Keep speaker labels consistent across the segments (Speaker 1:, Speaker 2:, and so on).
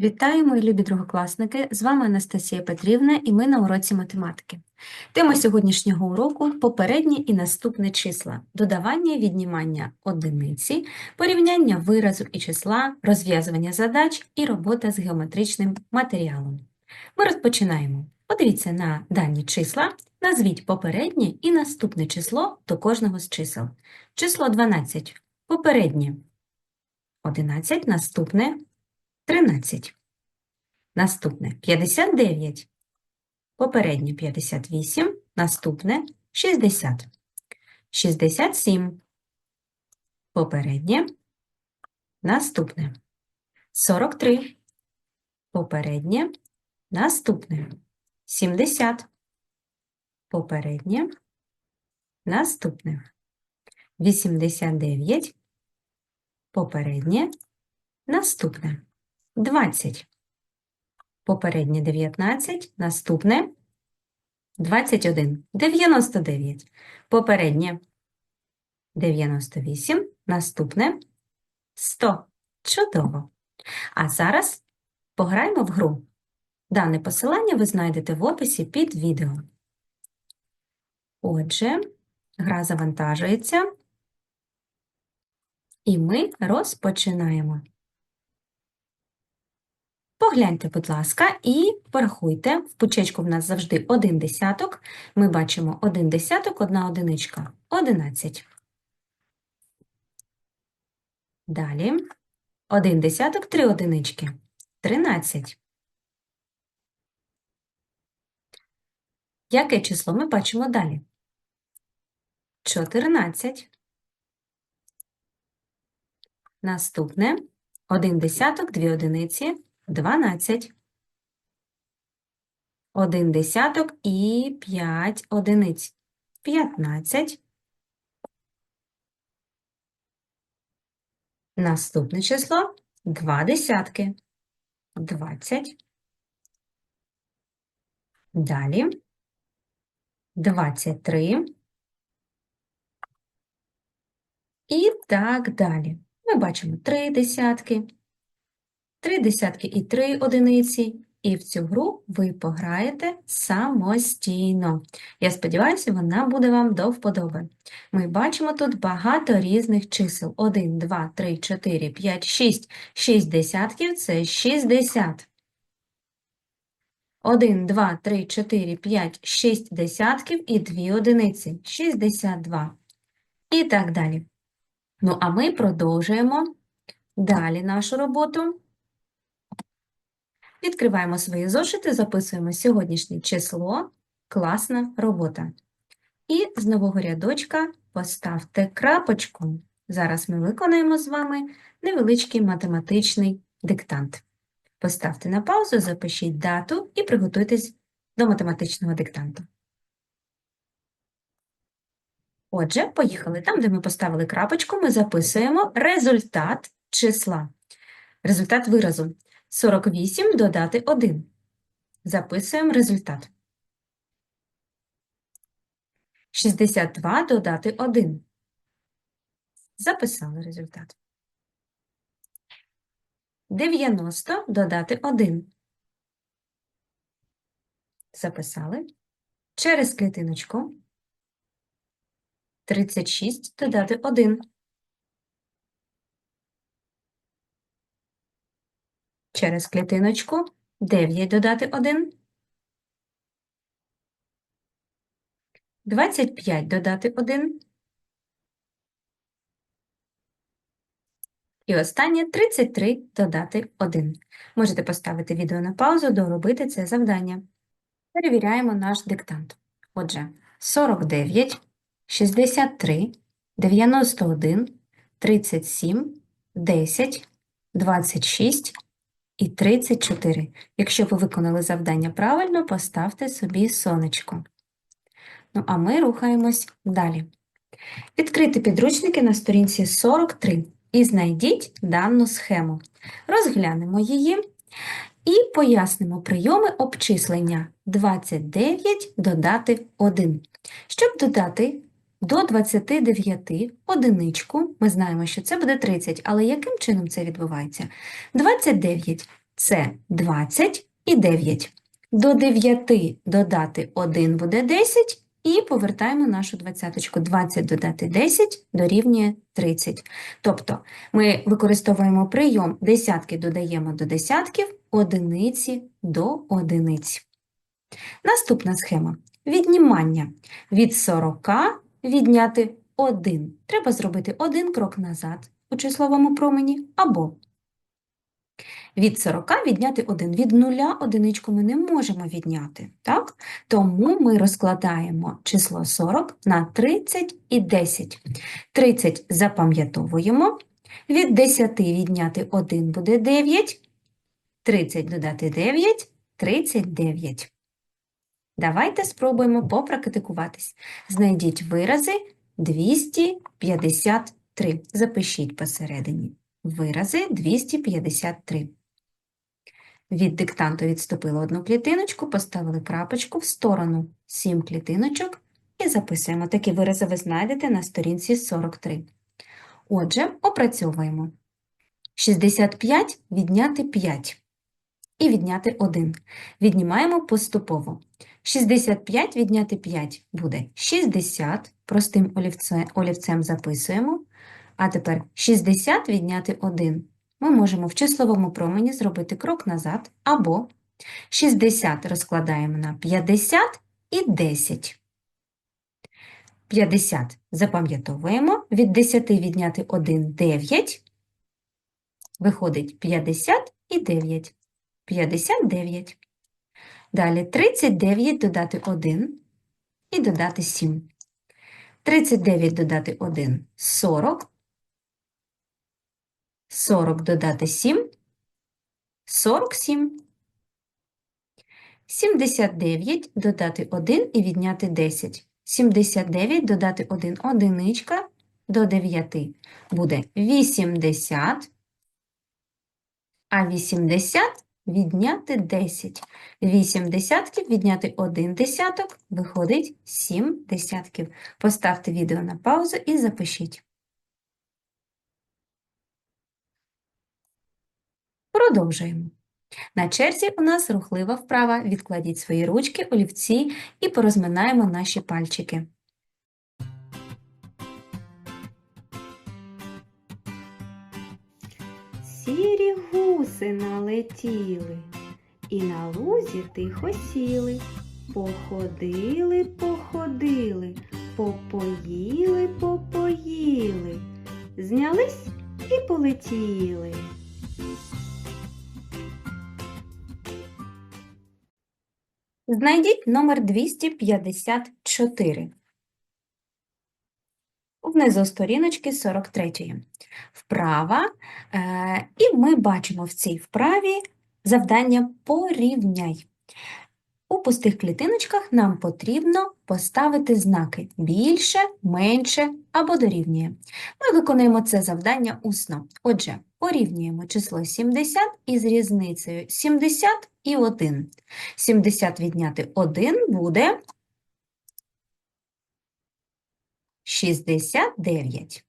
Speaker 1: Вітаю, мої любі другокласники! З вами Анастасія Петрівна і ми на уроці математики. Тема сьогоднішнього уроку – попереднє і наступне числа, додавання і віднімання одиниці, порівняння виразу і числа, розв'язування задач і робота з геометричним матеріалом. Ми розпочинаємо. Подивіться на дані числа, назвіть попереднє і наступне число до кожного з чисел. Число 12 – попереднє, 11 – наступне, 13. Наступне 59. Попереднє 58. Наступне 60. 67. Попереднє. Наступне 43. Попереднє. Наступне 70. Попереднє. Наступне 89. Попереднє. Наступне 20. Попереднє 19, наступне 21. 99. Попереднє 98, наступне 100. Чудово. А зараз пограємо в гру. Дане посилання ви знайдете в описі під відео. Отже, гра завантажується, і ми розпочинаємо. Погляньте, будь ласка, і порахуйте. В пучечку в нас завжди один десяток. Ми бачимо один десяток, одна одиничка. 11. Далі. Один десяток, три одинички. 13. Яке число ми бачимо далі? 14. Наступне. Один десяток, дві одиниці. 12. Один десяток і 5 одиниць. 15. Наступне число – 2 десятки. 20. Далі. 23. І так далі. Ми бачимо 3 десятки. Три десятки і три одиниці, і в цю гру ви пограєте самостійно. Я сподіваюся, вона буде вам до вподоби. Ми бачимо тут багато різних чисел. 1, 2, 3, 4, 5, 6. 6 десятків – це 60. 1, 2, 3, 4, 5, 6 десятків і 2 одиниці – 62. І так далі. Ну, а ми продовжуємо далі нашу роботу. Відкриваємо свої зошити, записуємо сьогоднішнє число, класна робота. І з нового рядочка поставте крапочку. Зараз ми виконаємо з вами невеличкий математичний диктант. Поставте на паузу, запишіть дату і приготуйтесь до математичного диктанту. Отже, поїхали. Там, де ми поставили крапочку, ми записуємо результат числа. Результат виразу. 48 додати 1. Записуємо результат. 62 додати 1. Записали результат. 90 додати 1. Записали. Через клітиночку. 36 додати 1. Через клітиночку 9 додати 1. 25 додати 1. І останнє 33 додати 1. Можете поставити відео на паузу, доробити це завдання. Перевіряємо наш диктант. Отже, 49, 63, 91, 37, 10, 26 і 34. Якщо ви виконали завдання правильно, поставте собі сонечко. Ну, а ми рухаємось далі. Відкрити підручники на сторінці 43 і знайдіть дану схему. Розглянемо її і пояснимо прийоми обчислення 29 додати 1. Щоб додати до 29 одиничку, ми знаємо, що це буде 30, але яким чином це відбувається? 29 це 20 і 9. До 9 додати 1 буде 10 і повертаємо нашу двадцяточку. 20 додати 10 дорівнює 30. Тобто ми використовуємо прийом десятки додаємо до десятків, одиниці до одиниць. Наступна схема. Віднімання. Від 40 відняти 1. Треба зробити один крок назад у числовому промені або від 40 відняти 1. Від нуля одиничку ми не можемо відняти, так? Тому ми розкладаємо число 40 на 30 і 10. 30 запам'ятовуємо. Від 10 відняти 1 буде 9. 30 додати 9 – 39. Давайте спробуємо попрактикуватись. Знайдіть вирази 253. Запишіть посередині. Вирази 253. Від диктанту відступили одну клітиночку, поставили крапочку в сторону 7 клітиночок і записуємо. Такі вирази ви знайдете на сторінці 43. Отже, опрацьовуємо. 65 відняти 5 і відняти 1. Віднімаємо поступово. 65 відняти 5 буде 60, простим олівце- олівцем записуємо. А тепер 60 відняти 1. Ми можемо в числовому промені зробити крок назад, або 60 розкладаємо на 50 і 10. 50 запам'ятовуємо, від 10 відняти 1 – 9, виходить 50 і 9. 59. Далі 39 додати 1 і додати 7. 39 додати 1 – 40. 40 додати 7 – 47. 79 додати 1 і відняти 10. 79 додати 1 – одиничка до 9 буде 80, а 80 відняти 10. 8 десятків відняти 1 десяток виходить 7 десятків. Поставте відео на паузу і запишіть. Продовжуємо. На черзі у нас рухлива вправа. Відкладіть свої ручки, олівці і порозминаємо наші пальчики. Гуси налетіли, і на лузі тихо сіли. Походили, походили, попоїли, попоїли, знялись і полетіли. Знайдіть номер 254. Внизу сторіночки 43. Вправа. Е, і ми бачимо в цій вправі завдання порівняй. У пустих клітиночках нам потрібно поставити знаки більше, менше або дорівнює. Ми виконуємо це завдання усно. Отже, порівнюємо число 70 із різницею 70 і 1. 70 відняти 1 буде 69.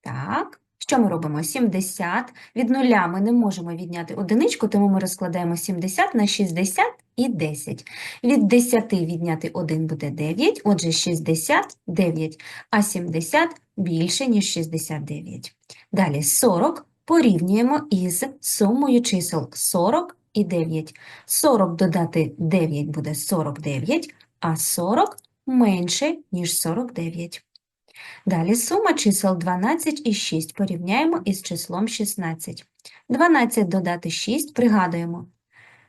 Speaker 1: Так, що ми робимо? 70. Від нуля ми не можемо відняти одиничку, тому ми розкладаємо 70 на 60 і 10. Від 10 відняти 1 буде 9, отже 69, а 70 більше, ніж 69. Далі 40 порівнюємо із сумою чисел 40 і 9. 40 додати 9 буде 49, а 40 менше, ніж 49. Далі сума чисел 12 і 6 порівняємо із числом 16. 12 додати 6 пригадуємо.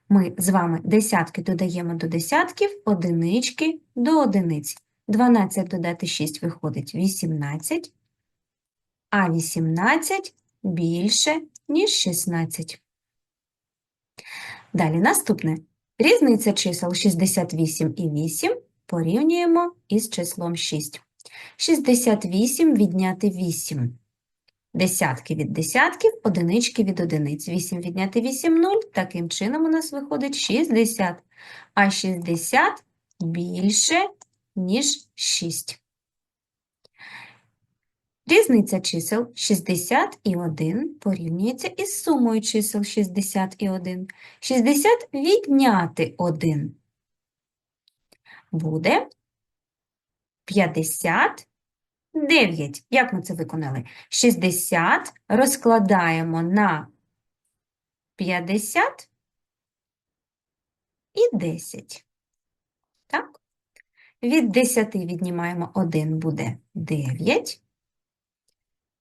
Speaker 1: Ми з вами десятки додаємо до десятків, одинички до одиниць. 12 додати 6 виходить 18, а 18 більше, ніж 16. Далі наступне. Різниця чисел 68 і 8 порівнюємо із числом 6. 68 відняти 8. Десятки від десятків, одинички від одиниць. 8 відняти 8 – 0. Таким чином у нас виходить 60. А 60 більше, ніж 6. Різниця чисел 60 і 1 порівнюється із сумою чисел 60 і 1. 60 відняти 1 буде 59. Як ми це виконали? 60 розкладаємо на 50 і 10. Так? Від 10 віднімаємо 1 буде 9.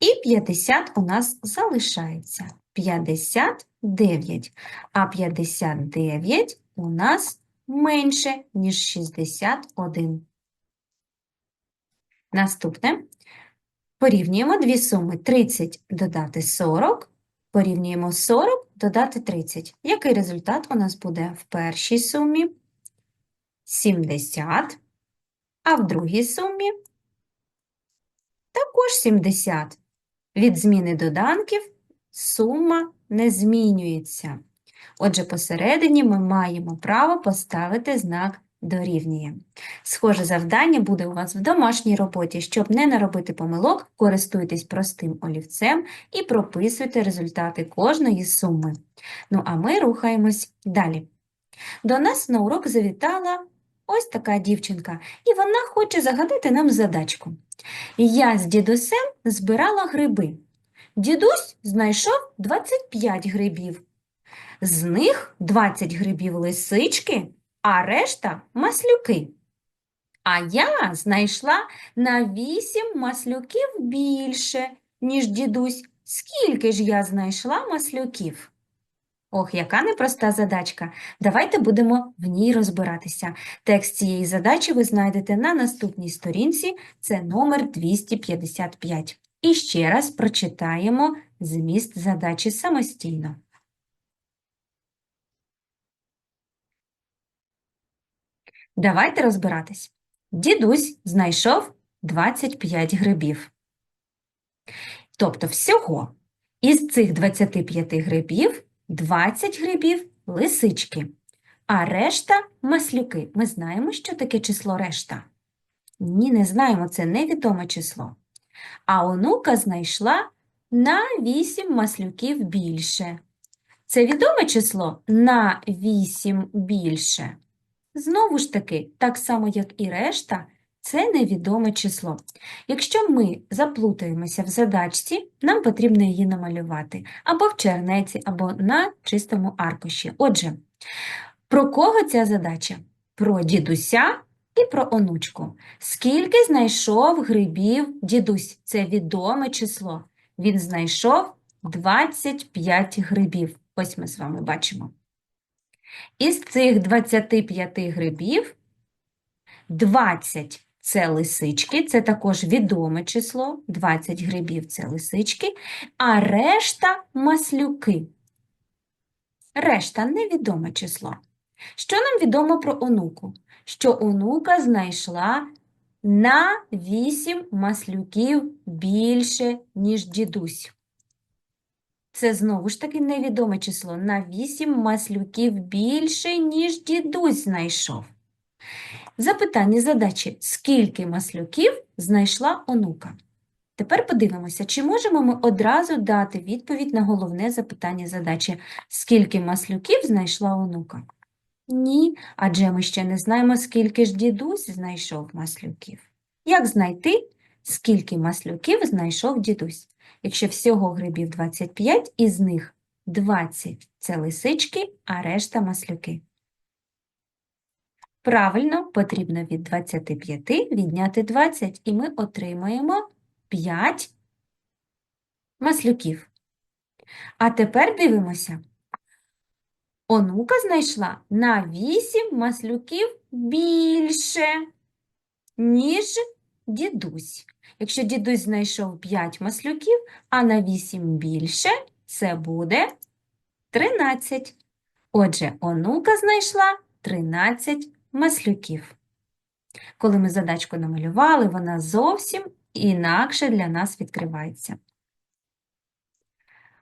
Speaker 1: І 50 у нас залишається 59, а 59 у нас менше, ніж 61. Наступне. Порівнюємо дві суми 30 додати 40, порівнюємо 40 додати 30. Який результат у нас буде в першій сумі? 70, а в другій сумі також 70. Від зміни доданків сума не змінюється. Отже, посередині ми маємо право поставити знак дорівнює. Схоже завдання буде у вас в домашній роботі. Щоб не наробити помилок, користуйтесь простим олівцем і прописуйте результати кожної суми. Ну, а ми рухаємось далі. До нас на урок завітала ось така дівчинка, і вона хоче загадати нам задачку. Я з дідусем збирала гриби. Дідусь знайшов 25 грибів. З них 20 грибів лисички, а решта маслюки. А я знайшла на 8 маслюків більше, ніж дідусь. Скільки ж я знайшла маслюків? Ох, яка непроста задачка. Давайте будемо в ній розбиратися. Текст цієї задачі ви знайдете на наступній сторінці, це номер 255. І ще раз прочитаємо зміст задачі самостійно. Давайте розбиратись. Дідусь знайшов 25 грибів. Тобто всього із цих 25 грибів 20 грибів лисички, а решта маслюки. Ми знаємо, що таке число решта? Ні, не знаємо, це невідоме число. А онука знайшла на 8 маслюків більше. Це відоме число на 8 більше. Знову ж таки, так само, як і решта, це невідоме число. Якщо ми заплутаємося в задачці, нам потрібно її намалювати або в чернеці, або на чистому аркуші. Отже, про кого ця задача? Про дідуся і про онучку. Скільки знайшов грибів дідусь? Це відоме число. Він знайшов 25 грибів. Ось ми з вами бачимо. Із цих 25 грибів 20 це лисички, це також відоме число, 20 грибів це лисички, а решта маслюки. Решта невідоме число. Що нам відомо про онуку? Що онука знайшла на 8 маслюків більше, ніж дідусь. Це знову ж таки невідоме число. На 8 маслюків більше, ніж дідусь знайшов. Запитання задачі: скільки маслюків знайшла онука? Тепер подивимося, чи можемо ми одразу дати відповідь на головне запитання задачі: скільки маслюків знайшла онука? Ні, адже ми ще не знаємо, скільки ж дідусь знайшов маслюків. Як знайти, скільки маслюків знайшов дідусь? Якщо всього грибів 25, із них 20 – це лисички, а решта маслюки. Правильно, потрібно від 25 відняти 20, і ми отримаємо 5 маслюків. А тепер дивимося. Онука знайшла на 8 маслюків більше, ніж дідусь. Якщо дідусь знайшов 5 маслюків, а на 8 більше, це буде 13. Отже, онука знайшла 13 маслюків. Коли ми задачку намалювали, вона зовсім інакше для нас відкривається.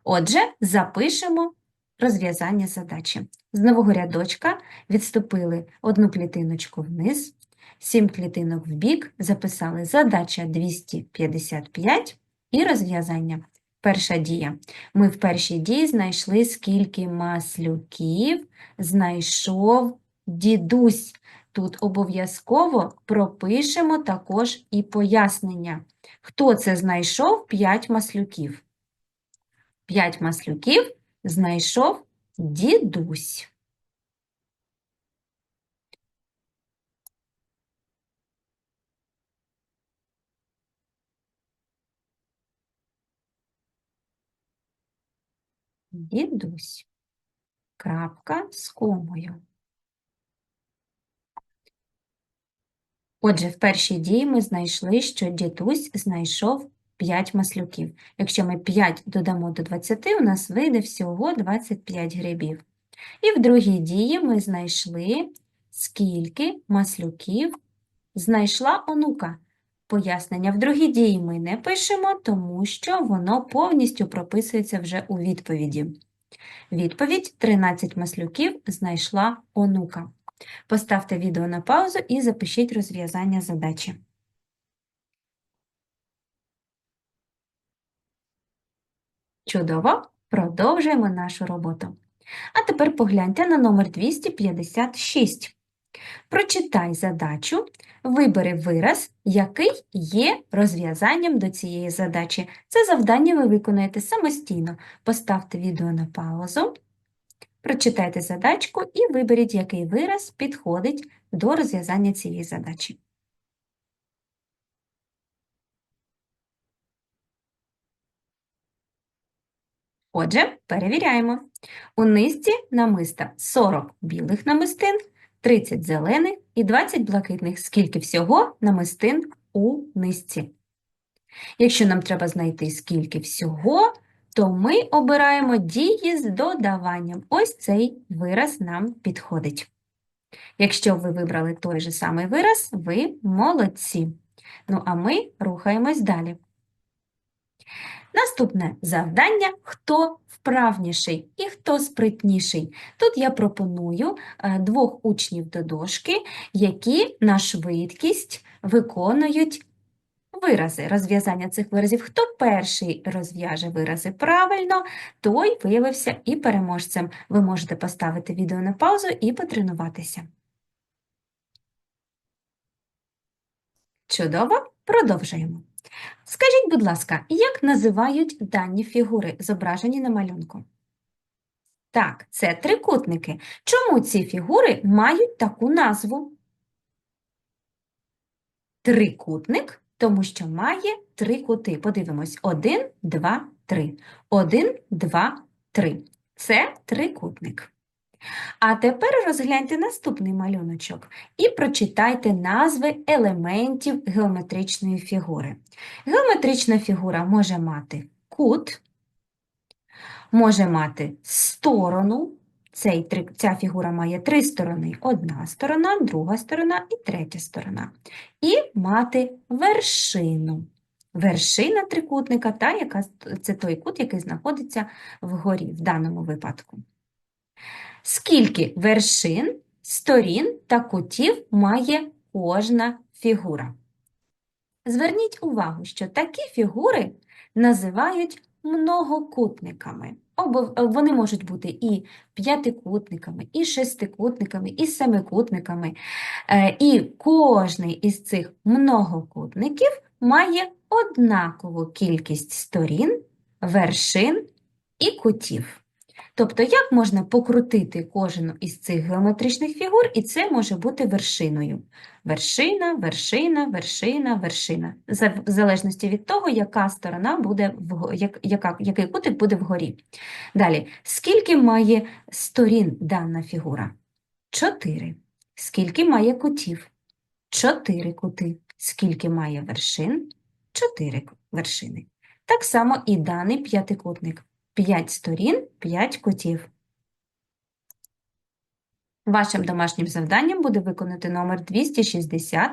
Speaker 1: Отже, запишемо розв'язання задачі. З нового рядочка відступили одну клітиночку вниз, 7 клітинок в бік, записали задача 255, і розв'язання. Перша дія. Ми в першій дії знайшли, скільки маслюків знайшов дідусь. Тут обов'язково пропишемо також і пояснення. Хто це знайшов? П'ять маслюків. П'ять маслюків знайшов дідусь. Дідусь. Крапка з комою. Отже, в першій дії ми знайшли, що дідусь знайшов 5 маслюків. Якщо ми 5 додамо до 20, у нас вийде всього 25 грибів. І в другій дії ми знайшли, скільки маслюків знайшла онука. Пояснення в другій дії ми не пишемо, тому що воно повністю прописується вже у відповіді. Відповідь 13 маслюків знайшла онука. Поставте відео на паузу і запишіть розв'язання задачі. Чудово! Продовжуємо нашу роботу. А тепер погляньте на номер 256. Прочитай задачу, вибери вираз, який є розв'язанням до цієї задачі. Це завдання ви виконуєте самостійно. Поставте відео на паузу, прочитайте задачку і виберіть, який вираз підходить до розв'язання цієї задачі. Отже, перевіряємо. У низці намиста 40 білих намистин, 30 зелених і 20 блакитних. Скільки всього намистин у низці? Якщо нам треба знайти скільки всього, то ми обираємо дії з додаванням. Ось цей вираз нам підходить. Якщо ви вибрали той же самий вираз, ви молодці. Ну, а ми рухаємось далі. Наступне завдання хто вправніший і хто спритніший. Тут я пропоную е, двох учнів до дошки, які на швидкість виконують вирази, розв'язання цих виразів. Хто перший розв'яже вирази правильно, той виявився і переможцем. Ви можете поставити відео на паузу і потренуватися. Чудово, продовжуємо. Скажіть, будь ласка, як називають дані фігури, зображені на малюнку? Так, це трикутники. Чому ці фігури мають таку назву? Трикутник, тому що має три кути. Подивимось: один, два, три. Один, два, три. Це трикутник. А тепер розгляньте наступний малюночок і прочитайте назви елементів геометричної фігури. Геометрична фігура може мати кут, може мати сторону. Цей, Ця фігура має три сторони: одна сторона, друга сторона і третя сторона. І мати вершину. Вершина трикутника, та яка це той кут, який знаходиться вгорі в даному випадку. Скільки вершин, сторін та кутів має кожна фігура? Зверніть увагу, що такі фігури називають многокутниками. Вони можуть бути і п'ятикутниками, і шестикутниками, і семикутниками. Е, і кожний із цих многокутників має однакову кількість сторін, вершин і кутів. Тобто, як можна покрутити кожну із цих геометричних фігур, і це може бути вершиною. Вершина, вершина, вершина, вершина. В залежності від того, яка сторона буде, як, яка, який кутик буде вгорі. Далі, скільки має сторін дана фігура? Чотири. Скільки має кутів? Чотири кути. Скільки має вершин? Чотири вершини. Так само і даний п'ятикутник. 5 сторін, 5 кутів. Вашим домашнім завданням буде виконати номер 260.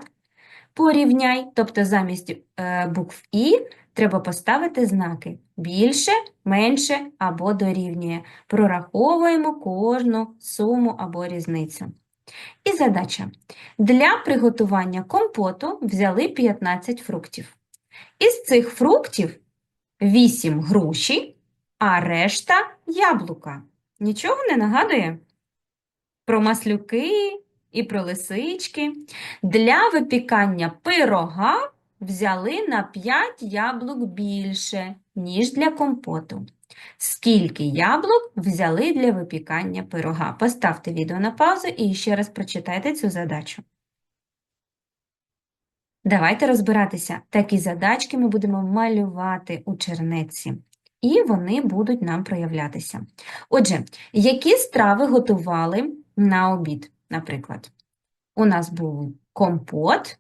Speaker 1: Порівняй, тобто замість е, букв І треба поставити знаки більше, менше або дорівнює. Прораховуємо кожну суму або різницю. І задача. Для приготування компоту взяли 15 фруктів. Із цих фруктів 8 груші, а решта яблука. Нічого не нагадує? Про маслюки і про лисички. Для випікання пирога взяли на 5 яблук більше, ніж для компоту. Скільки яблук взяли для випікання пирога? Поставте відео на паузу і ще раз прочитайте цю задачу. Давайте розбиратися. Такі задачки ми будемо малювати у чернетці, і вони будуть нам проявлятися. Отже, які страви готували на обід, наприклад? У нас був компот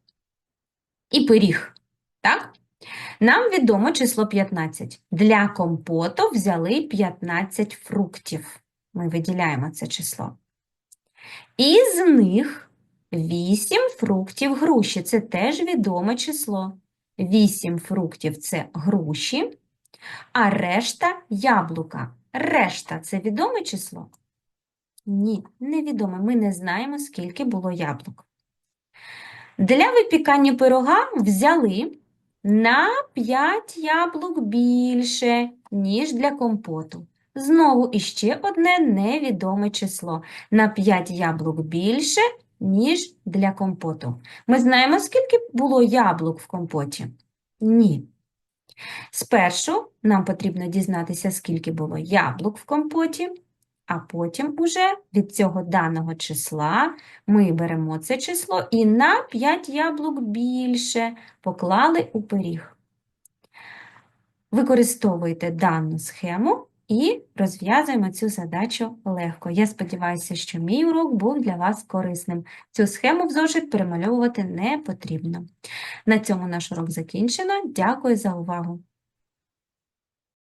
Speaker 1: і пиріг, так? Нам відомо число 15. Для компоту взяли 15 фруктів. Ми виділяємо це число. Із них 8 фруктів груші. Це теж відоме число. 8 фруктів – це груші, а решта – яблука. Решта – це відоме число? Ні, невідоме. Ми не знаємо, скільки було яблук. Для випікання пирога взяли на 5 яблук більше, ніж для компоту. Знову іще одне невідоме число. На 5 яблук більше, ніж для компоту. Ми знаємо, скільки було яблук в компоті? Ні. Спершу нам потрібно дізнатися, скільки було яблук в компоті, а потім уже від цього даного числа ми беремо це число і на 5 яблук більше поклали у пиріг. Використовуйте дану схему і розв'язуємо цю задачу легко. Я сподіваюся, що мій урок був для вас корисним. Цю схему в зошит перемальовувати не потрібно. На цьому наш урок закінчено. Дякую за увагу!